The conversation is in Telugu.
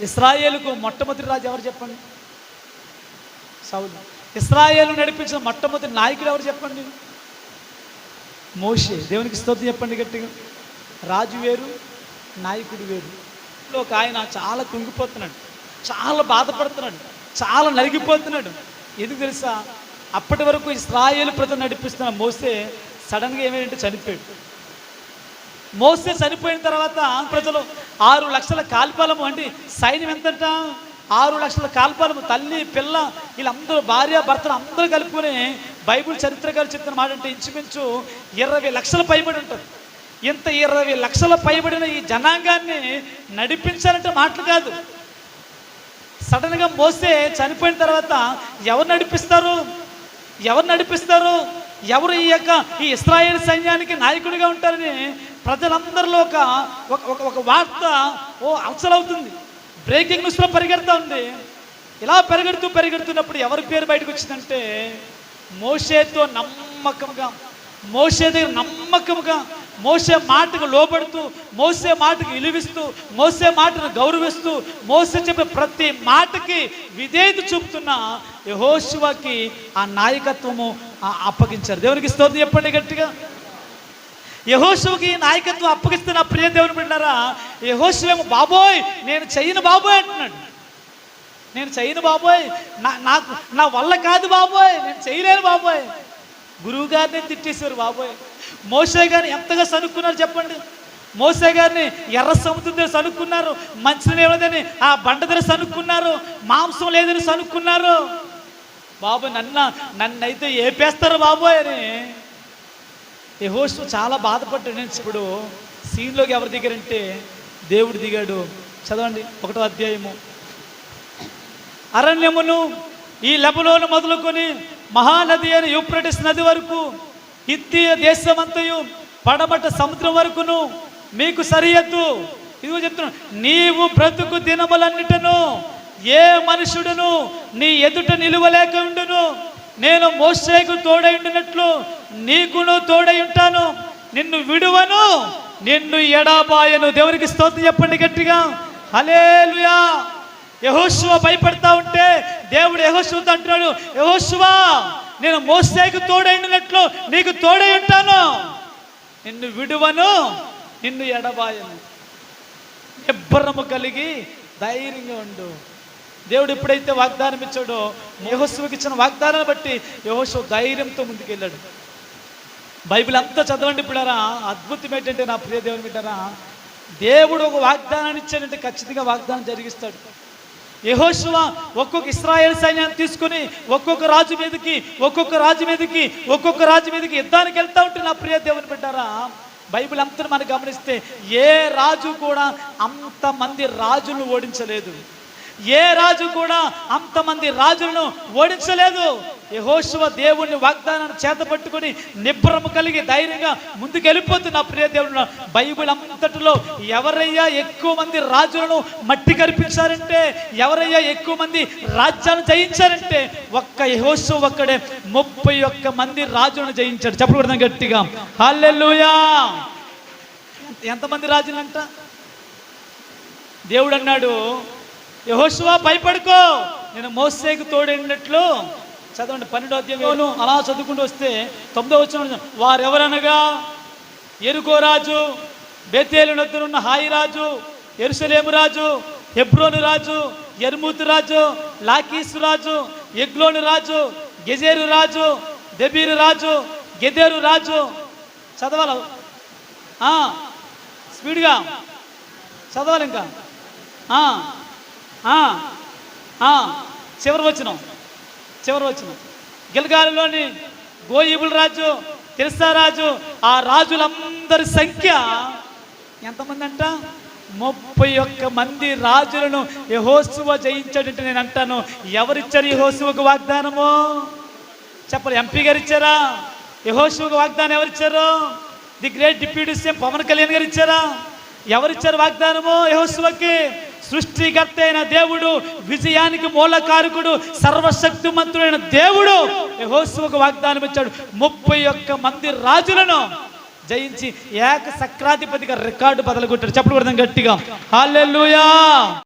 ఇస్రాయేలుకు మొట్టమొదటి రాజు ఎవరు చెప్పండి? సౌలు. ఇస్రాయేలు నడిపించిన మొట్టమొదటి నాయకుడు ఎవరు చెప్పండి? మోషే. దేవునికి స్తోత్రం చెప్పండి గట్టిగా. రాజు వేరు నాయకుడు వేరు. ఒక ఆయన చాలా కుంగిపోతున్నాడు. చాలా బాధపడుతున్నాడు. చాలా నలిగిపోతున్నాడు. ఎందుకు తెలుసా? అప్పటి వరకు ఇస్రాయేలు ప్రజలు నడిపిస్తున్న మోసే సడన్గా ఏమైందంటే చనిపోయాడు. మోసే చనిపోయిన తర్వాత ప్రజలు ఆరు లక్షల కాల్పాలము అంటే సైన్యం ఎంతంట? ఆరు లక్షల కాల్పాలము తల్లి పిల్ల వీళ్ళందరూ భార్య భర్తలు అందరూ కలుపుకొని బైబిల్ చరిత్రకారు చెప్పిన మాట అంటే ఇంచుమించు ఇరవై లక్షల పైబడి ఉంటుంది. ఇంత ఇరవై లక్షల పైబడిన ఈ జనాంగాన్ని నడిపించాలంటే మాటలు కాదు. సడన్గా మోసే చనిపోయిన తర్వాత ఎవరు నడిపిస్తారు? ఎవరు నడిపిస్తారు? ఎవరు ఈ యొక్క ఈ ఇస్రాయేల్ సైన్యానికి నాయకుడిగా ఉంటారని ప్రజలందరిలో ఒక ఒక- ఒక ఒక వార్త ఓ అసలవుతుంది బ్రేకింగ్ న్యూస్లో పరిగెడతా ఉంది. ఇలా పరిగెడుతూ పరిగెడుతున్నప్పుడు ఎవరి పేరు బయటకు వచ్చిందంటే మోషేతో నమ్మకంగా మోసే దగ్గర నమ్మకంగా మోసే మాటకు లోబడుతూ మోసే మాటకు ఇలువిస్తూ మోసే మాటను గౌరవిస్తూ మోసే చెప్పే ప్రతి మాటకి విధేయత చూపుతున్న యహోశివకి ఆ నాయకత్వము ఆ అప్పగించారు. దేవునికి స్తోత్రం చెప్పండి గట్టిగా. యహోశివకి నాయకత్వం అప్పగిస్తున్న ప్రియ దేవుని బిడ్డారా యహోశివేమో బాబోయ్ నేను చెయ్యను బాబోయ్ అంటున్నాడు. నేను చేయను బాబోయ్ నా నాకు నా వల్ల కాదు బాబోయ్ నేను చేయలేను బాబోయ్. గురువు గారిని తిట్టేశారు బాబోయ్. మోసే గారిని ఎంతగా సనుక్కున్నారు చెప్పండి. మోసే గారిని ఎర్ర సముద్రం దగ్గర సనుక్కున్నారు. మంచిని లేదని ఆ బండ దగ్గర సనుక్కున్నారు. మాంసం లేదని సనుక్కున్నారు. బాబు నన్న నన్నైతే ఏపేస్తారు బాబోయ్ అని యెహోషువ చాలా బాధపడ్డాడు నేను ఇప్పుడు. సీన్లోకి ఎవరు దిగారంటే దేవుడు దిగాడు. చదవండి ఒకటో అధ్యాయము. అరణ్యమును ఈ లెబలోను మొదలుకొని మహానది అని యూప్రటిస్ నది వరకు ఇత్తీయ దేశమంతయు పడమట సముద్రం వరకును మీకు సరియద్దు ఇదిగో చెప్తున్నాను నీవు బ్రతుకు దినములన్నిటను ఏ మనుషుడును నీ ఎదుట నిలువలేక ఉండును. నేను మోసేకు తోడై ఉండినట్లు నీకును తోడై ఉంటాను. నిన్ను విడువను నిన్ను ఎడాబాయను. దేవునికి స్తోత్రం చెప్పండి గట్టిగా. హలేలుయా యహోశువ భయపడతా ఉంటే దేవుడు యహోశువతో అంటున్నాడు యహోశువా నేను మోసేకు తోడైనట్లు నీకు తోడై ఉంటాను. నిన్ను విడువను నిన్ను ఎడబాయను. నిబ్బరము కలిగి ధైర్యంగా ఉండు. దేవుడు ఎప్పుడైతే వాగ్దానం ఇచ్చాడో యహోశువకి ఇచ్చిన వాగ్దానాన్ని బట్టి యహోశువ ధైర్యంతో ముందుకెళ్ళాడు బైబిల్ అంతా చదవండి ఇప్పుడారా అద్భుతం ఏంటంటే నా ప్రియ దేవుని బిడ్డరా దేవుడు ఒక వాగ్దానాన్ని ఇచ్చాడంటే ఖచ్చితంగా వాగ్దానం జరిగిస్తాడు. యహోశివ ఒక్కొక్క ఇస్రాయేల్ సైన్యాన్ని తీసుకుని ఒక్కొక్క రాజు మీదకి ఒక్కొక్క రాజు మీదకి ఒక్కొక్క రాజు మీదకి యుద్ధానికి వెళ్తా ఉంటే నా ప్రియ దేవుని బిడ్డారా బైబిల్ అంతా మనం గమనిస్తే ఏ రాజు కూడా అంతమంది రాజులను ఓడించలేదు. ఏ రాజు కూడా అంతమంది రాజులను ఓడించలేదు. యహోశివ దేవుణ్ణి వాగ్దానాన్ని చేత పట్టుకుని నిబ్బరము కలిగి ధైర్యంగా ముందుకెళ్ళిపోతున్న ప్రియ దేవుడు బైబిల్ అంతటిలో ఎవరయ్యా ఎక్కువ మంది రాజులను మట్టి కరిపించారంటే ఎవరయ్యా ఎక్కువ మంది రాజ్యాలను జయించారంటే ఒక్క యహోశివ ఒక్కడే ముప్పై ఒక్క మంది రాజులను జయించాడు. చెప్పకూడదు గట్టిగా. హల్లెలూయా! ఎంతమంది రాజులంట? దేవుడు అన్నాడు యహోశువా భయపడుకో. నేను మోసేకు తోడైనట్లు చదవండి పన్నెండో అధ్యాయంలో అలా చదువుకుంటూ వస్తే తొమ్మిదో వచ్చిన వారెవరనగా? ఎరుకో రాజు బెతేలు నద్దరున్న హాయి రాజు ఎరుసలేము రాజు హెబ్రోను రాజు ఎర్మూతు రాజు లాకీసు రాజు ఎగ్లోను రాజు గెజేరు రాజు దెబీరు రాజు గెదేరు రాజు. చదవాల? స్పీడ్గా. చదవాలి ఇంకా. చివరి వచ్చిన చివరి వచ్చిన గిల్గాలిలోని గోయిబుల్ రాజు తిరుసా రాజు ఆ రాజులందరి సంఖ్య ఎంతమంది అంట ముప్పై ఒక్క మంది రాజులను యహోసువ జయించాడంటే నేను అంటాను. ఎవరిచ్చారు యహోసువకు వాగ్దానము? చెప్పరు ఎంపీ గారు ఇచ్చారా యహోసువకు వాగ్దానం ఎవరిచ్చారు? The great deputy CM Pawan Kalyan garu ఇచ్చారా ఎవరిచ్చారు వాగ్దానము యహోసువకి? సృష్టికర్త అయిన దేవుడు విజయానికి మూలకారకుడు సర్వశక్తిమంతుడైన దేవుడు. యహోశివకు వాగ్దానం ఇచ్చాడు ముప్పై ఒక్క మంది రాజులను జయించి ఏక సక్రాధిపతిగా రికార్డు బదలగొట్టాడు. చెప్పకూడదు గట్టిగా. హాలెలూయా